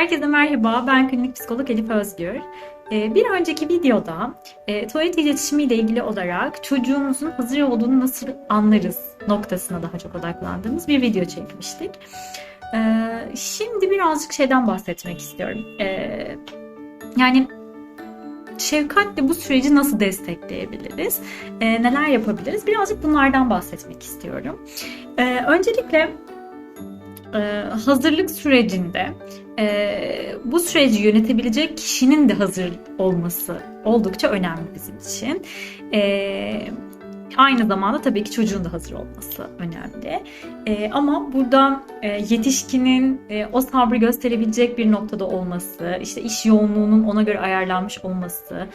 Herkese merhaba, ben klinik psikolog Elif Özgür. Ee, Bir önceki videoda e, tuvalet iletişimi ile ilgili olarak çocuğumuzun hazır olduğunu nasıl anlarız noktasına daha çok odaklandığımız bir video çekmiştik. Ee, Şimdi birazcık şeyden bahsetmek istiyorum. Ee, Yani şefkatle bu süreci nasıl destekleyebiliriz? Neler yapabiliriz? Birazcık bunlardan bahsetmek istiyorum. Öncelikle e, hazırlık sürecinde e, bu süreci yönetebilecek kişinin de hazır olması oldukça önemli bizim için. E, aynı zamanda tabii ki çocuğun da hazır olması önemli. E, ama burada e, yetişkinin e, o sabrı gösterebilecek bir noktada olması, işte iş yoğunluğunun ona göre ayarlanmış olması,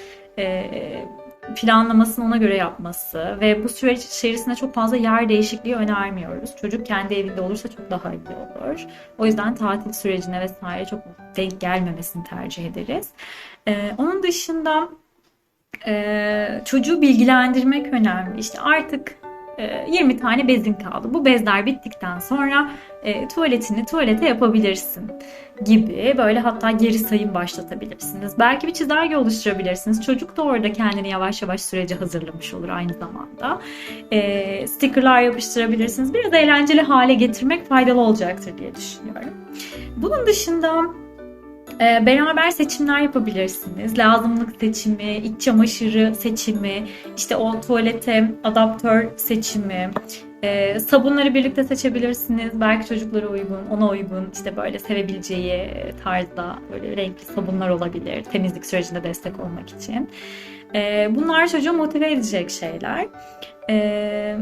planlamasını ona göre yapması ve bu süreç içerisinde çok fazla yer değişikliği önermiyoruz. Çocuk kendi evinde olursa çok daha iyi olur. O yüzden tatil sürecine vesaire çok denk gelmemesini tercih ederiz. Ee, onun dışında e, çocuğu bilgilendirmek önemli. İşte artık 20 tane bezin kaldı. Bu bezler bittikten sonra e, tuvaletini tuvalete yapabilirsin gibi böyle hatta geri sayım başlatabilirsiniz. Belki bir çizelge oluşturabilirsiniz. Çocuk da orada kendini yavaş yavaş sürece hazırlamış olur aynı zamanda. E, stickerlar yapıştırabilirsiniz. Biraz eğlenceli hale getirmek faydalı olacaktır diye düşünüyorum. Bunun dışında e, beraber seçimler yapabilirsiniz. Lazımlık seçimi, iç çamaşırı seçimi, işte o tuvalete adaptör seçimi, e, sabunları birlikte seçebilirsiniz. Belki çocuklara uygun, ona uygun, işte böyle sevebileceği tarzda böyle renkli sabunlar olabilir. Temizlik sürecinde destek olmak için. E, bunlar çocuğu motive edecek şeyler. E,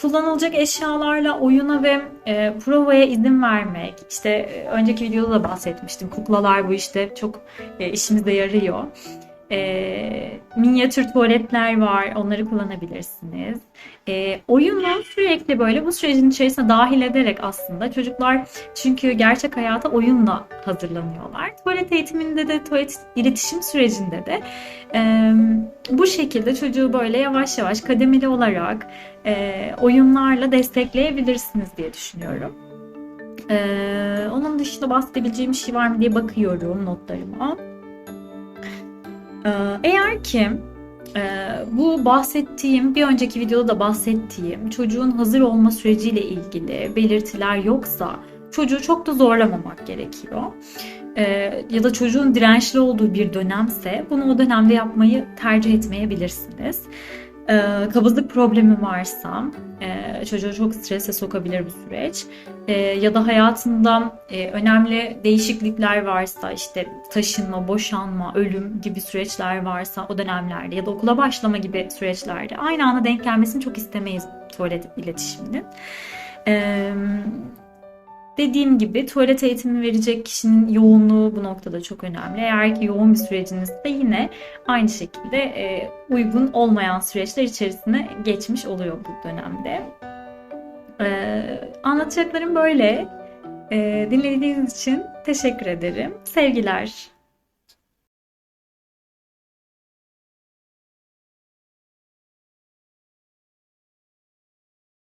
kullanılacak eşyalarla oyuna ve e, provaya izin vermek. İşte e, önceki videoda da bahsetmiştim. Kuklalar bu işte çok e, işimize yarıyor. E, minyatür tuvaletler var. Onları kullanabilirsiniz. E, oyunu sürekli böyle bu sürecin içerisine dahil ederek aslında çocuklar çünkü gerçek hayata oyunla hazırlanıyorlar. Tuvalet eğitiminde de tuvalet iletişim sürecinde de e, bu şekilde çocuğu böyle yavaş yavaş kademeli olarak e, oyunlarla destekleyebilirsiniz diye düşünüyorum. E, onun dışında bahsedebileceğim bir şey var mı diye bakıyorum notlarıma. E, eğer ki e, bu bahsettiğim, bir önceki videoda da bahsettiğim çocuğun hazır olma süreciyle ilgili belirtiler yoksa çocuğu çok da zorlamamak gerekiyor. E, ya da çocuğun dirençli olduğu bir dönemse bunu o dönemde yapmayı tercih etmeyebilirsiniz. E, kabızlık problemi varsa e, çocuğu çok strese sokabilir bu süreç. E, ya da hayatında e, önemli değişiklikler varsa işte taşınma, boşanma, ölüm gibi süreçler varsa o dönemlerde ya da okula başlama gibi süreçlerde aynı anda denk gelmesini çok istemeyiz tuvalet iletişiminin. E, Dediğim gibi tuvalet eğitimi verecek kişinin yoğunluğu bu noktada çok önemli. Eğer ki yoğun bir sürecinizde yine aynı şekilde e, uygun olmayan süreçler içerisine geçmiş oluyor bu dönemde. E, anlatacaklarım böyle. E, dinlediğiniz için teşekkür ederim. Sevgiler.